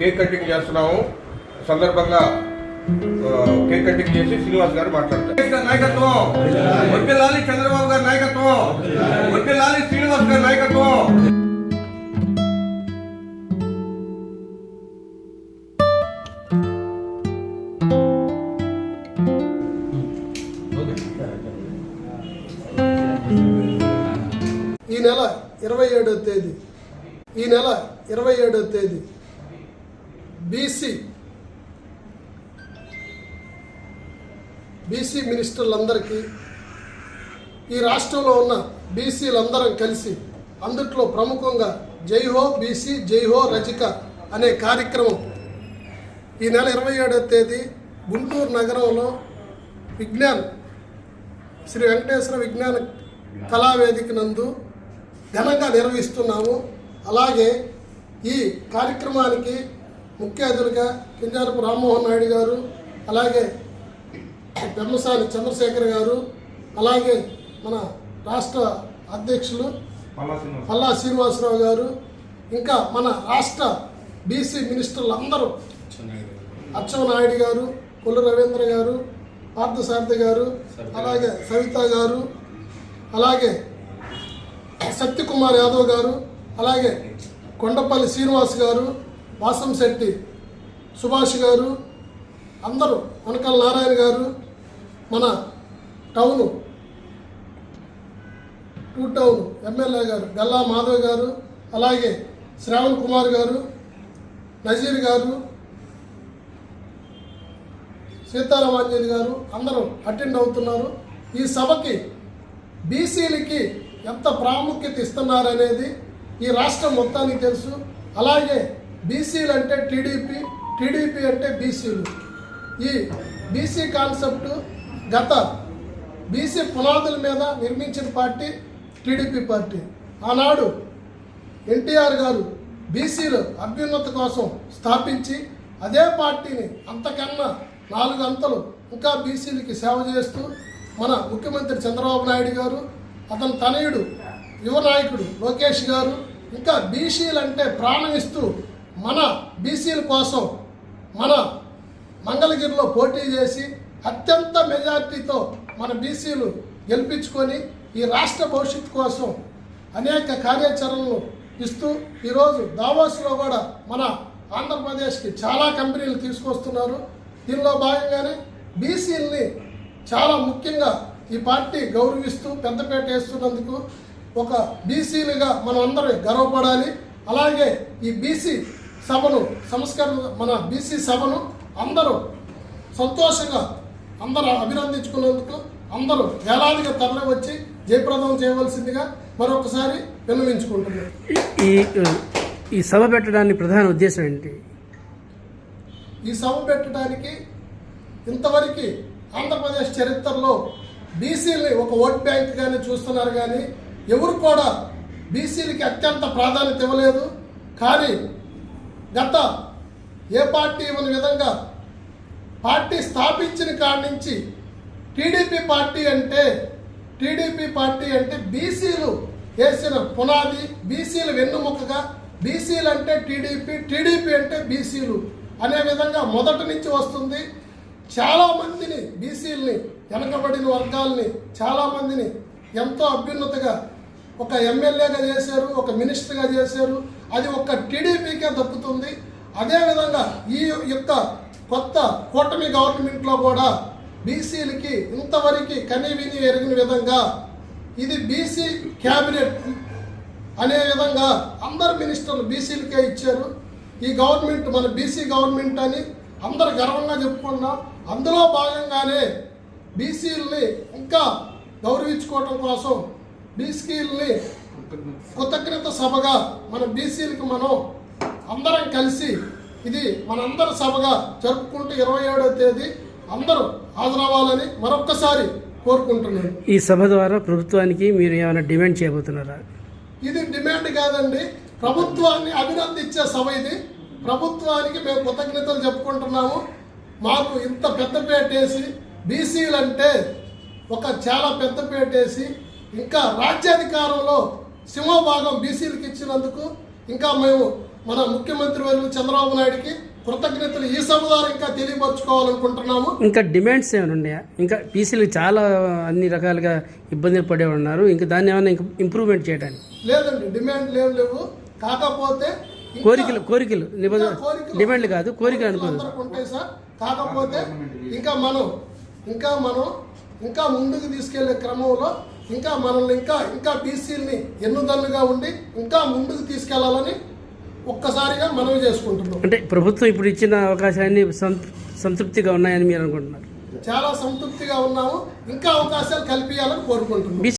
Cake cutting చేస్తున్నాము. సందర్భంగా cake cutting చేసి శ్రీనివాస్ గారు మాట్లాడతారు. నాయకత్వం. లాలి చంద్రబాబు గారి నాయకత్వం. లాలి శ్రీనివాస్ గారి నాయకత్వం. ఈ నెల ఇరవై ఏడవ తేదీ. ఈ నెల ఇరవై ఏడవ తేదీ. బీసీ బీసీ మినిస్టర్లందరికీ ఈ రాష్ట్రంలో ఉన్న బీసీలందరం కలిసి అందుట్లో ప్రముఖంగా జై హో బీసీ జై హో రజిక అనే కార్యక్రమం ఈ నెల ఇరవై ఏడవ తేదీ గుంటూరు నగరంలో విజ్ఞాన్ శ్రీ వెంకటేశ్వర విజ్ఞాన కళావేదిక నందు ఘనంగా నిర్వహిస్తున్నాము. అలాగే ఈ కార్యక్రమానికి ముఖ్య అతిథులుగా కింజారపు రామ్మోహన్ నాయుడు గారు అలాగే పెమ్మసాని చంద్రశేఖర్ గారు అలాగే మన రాష్ట్ర అధ్యక్షులు పల్లా శ్రీనివాసరావు. గారు ఇంకా మన రాష్ట్ర బీసీ మినిస్టర్లు అందరూ అచ్చెన్నాయుడు గారు కొల్లు రవీంద్ర గారు పార్థసారథి గారు అలాగే సవిత గారు అలాగే సత్యకుమార్ యాదవ్ గారు అలాగే కొండపల్లి శ్రీనివాస్ గారు వాసంశెట్టి సుభాష్ గారు అందరూ వనకల్ నారాయణ గారు మన టౌను టూ టౌన్ ఎమ్మెల్యే గారు గల్లా మాధవ్ గారు అలాగే శ్రావణ్ కుమార్ గారు నజీర్ గారు సీతారామాంజలి గారు అందరూ అటెండ్ అవుతున్నారు. ఈ సభకి బీసీలకి ఎంత ప్రాముఖ్యత ఇస్తున్నారనేది ఈ రాష్ట్రం మొత్తానికి తెలుసు. అలాగే బీసీలు అంటే టీడీపీ టీడీపీ అంటే బీసీలు ఈ బీసీ కాన్సెప్ట్ గత బీసీ పునాదుల మీద నిర్మించిన పార్టీ టీడీపీ పార్టీ. ఆనాడు ఎన్టీఆర్ గారు బీసీలు అభ్యున్నత కోసం స్థాపించి అదే పార్టీని అంతకన్నా నాలుగు అంతలు ఇంకా బీసీలకి సేవ చేస్తూ మన ముఖ్యమంత్రి చంద్రబాబు నాయుడు గారు అతని తనయుడు యువ నాయకుడు లోకేష్ గారు ఇంకా బీసీలు అంటే ప్రాణం ఇస్తూ మన బీసీల కోసం మన మంగళగిరిలో పోటీ చేసి అత్యంత మెజార్టీతో మన బీసీలు గెలిపించుకొని ఈ రాష్ట్ర భవిష్యత్తు కోసం అనేక కార్యాచరణలు ఇస్తూ ఈరోజు దావోస్లో కూడా మన ఆంధ్రప్రదేశ్కి చాలా కంపెనీలు తీసుకొస్తున్నారు. దీనిలో భాగంగానే బీసీలని చాలా ముఖ్యంగా ఈ పార్టీ గౌరవిస్తూ పెద్దపేట వేస్తున్నందుకు ఒక బీసీలుగా మనం అందరం గర్వపడాలి. అలాగే ఈ బీసీ సభను సంస్కరణ మన బీసీ సభను అందరూ సంతోషంగా అందరూ అభినందించుకున్నందుకు అందరూ వేలాదిగా తరలి వచ్చి జయప్రదం చేయవలసిందిగా మరొకసారి విన్నవించుకుంటున్నాను ఈ ఈ సభ పెట్టడానికి ప్రధాన ఉద్దేశం ఏంటి? ఈ సభ పెట్టడానికి ఇంతవరకు ఆంధ్రప్రదేశ్ చరిత్రలో బీసీలని ఒక ఓట్ బ్యాంక్గానే చూస్తున్నారు కానీ ఎవరు కూడా బీసీలకి అత్యంత ప్రాధాన్యత ఇవ్వలేదు. కానీ గత ఏ పార్టీ ఇవ్వని విధంగా పార్టీ స్థాపించిన కాడి నుంచి టీడీపీ పార్టీ అంటే టీడీపీ పార్టీ అంటే బీసీలు వేసిన పునాది బీసీలు వెన్నుముకగా బీసీలు అంటే టీడీపీ టీడీపీ అంటే బీసీలు అనే విధంగా మొదటి నుంచి వస్తుంది. చాలామందిని బీసీలని వెనకబడిన వర్గాల్ని చాలామందిని ఎంతో అభ్యున్నతగా ఒక ఎమ్మెల్యేగా చేశారు ఒక మినిస్టర్గా చేశారు అది ఒక టీడీపీకే దక్కుతుంది. అదేవిధంగా ఈ యొక్క కొత్త కూటమి గవర్నమెంట్లో కూడా బీసీలకి ఇంతవరకు కనీవిని ఎరిగిన విధంగా ఇది బీసీ క్యాబినెట్ అనే విధంగా అందరు మినిస్టర్లు బీసీలకే ఇచ్చారు. ఈ గవర్నమెంట్ మన బీసీ గవర్నమెంట్ అని అందరు గర్వంగా చెప్పుకున్నాం. అందులో భాగంగానే బీసీలని ఇంకా గౌరవించుకోవటం కోసం బీసీలని కృతజ్ఞత సభగా మన బీసీలకు మనం అందరం కలిసి ఇది మనందరి సభగా జరుపుకుంటూ ఇరవై ఏడవ తేదీ అందరూ హాజరవ్వాలని మరొక్కసారి కోరుకుంటున్నాను. ఈ సభ ద్వారా ప్రభుత్వానికి మీరు ఏమైనా డిమాండ్ చేయబోతున్నారా? ఇది డిమాండ్ కాదండి. ప్రభుత్వాన్ని అభినందించే సభ ఇది. ప్రభుత్వానికి మేము కృతజ్ఞతలు చెప్పుకుంటున్నాము. మాకు ఇంత పెద్ద వేసి బీసీలు అంటే ఒక చాలా పెద్ద వేసి ఇంకా రాజ్యాధికారంలో సింహభాగం బీసీలకు ఇచ్చినందుకు ఇంకా మేము మన ముఖ్యమంత్రి వర్యులు చంద్రబాబు నాయుడికి కృతజ్ఞతలు ఈ సభ ద్వారా ఇంకా తెలియపరచుకోవాలనుకుంటున్నాము. ఇంకా డిమాండ్స్ ఏమైనా ఉన్నాయా? ఇంకా బీసీలు చాలా అన్ని రకాలుగా ఇబ్బందులు పడే ఉన్నారు ఇంకా దాన్ని ఏమైనా ఇంకా ఇంప్రూవ్మెంట్ చేయడానికి? లేదండి డిమాండ్ లేవు లేవు. కాకపోతే కోరికలు కోరికలు నిబంధన డిమాండ్లు కాదు కోరికలు అందరికి ఉంటాయి సార్. కాకపోతే ఇంకా మనం ఇంకా మనం ఇంకా ముందుకు తీసుకెళ్ళే క్రమంలో ఇంకా మనల్ని ఇంకా ఇంకా బీసీలని ఎన్నుదన్నుగా ఉండి ఇంకా ముందుకు తీసుకెళ్ళాలని ఒక్కసారిగా మనవి చేసుకుంటున్నాం. అంటే ప్రభుత్వం ఇప్పుడు ఇచ్చిన అవకాశాన్ని సంతృప్తిగా ఉన్నాయని మీరు అనుకుంటున్నారు. చాలా సంతృప్తిగా ఉన్నాము. ఇంకా అవకాశాలు కల్పించాలని కోరుకుంటున్నాం.